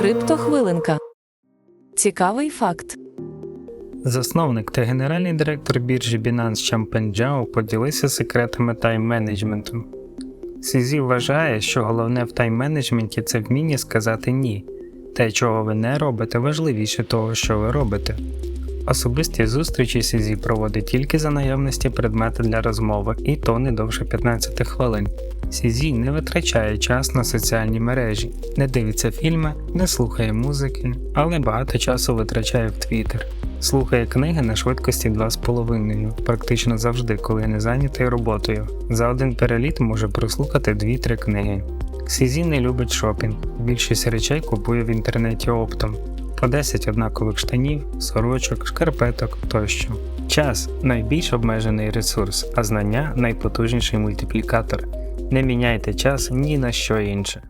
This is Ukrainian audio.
Фотохвилинка. Цікавий факт. Засновник та генеральний директор біржі Binance Чампен Джао поділився секретами тайм-менеджменту. Сізі вважає, що головне в тайм-менеджменті це вміння сказати ні. Те, чого ви не робите, важливіше того, що ви робите. Особисті зустрічі Сізі проводить тільки за наявності предмета для розмови, і то не довше 15 хвилин. Сізі не витрачає час на соціальні мережі, не дивиться фільми, не слухає музики, але багато часу витрачає в Твіттер. Слухає книги на швидкості 2,5, практично завжди, коли не зайнятий роботою. За один переліт може прослухати 2-3 книги. Сізі не любить шопінг, більшість речей купує в інтернеті оптом. По 10 однакових штанів, сорочок, шкарпеток тощо. Час найбільш обмежений ресурс, а знання найпотужніший мультиплікатор. Не міняйте час ні на що інше.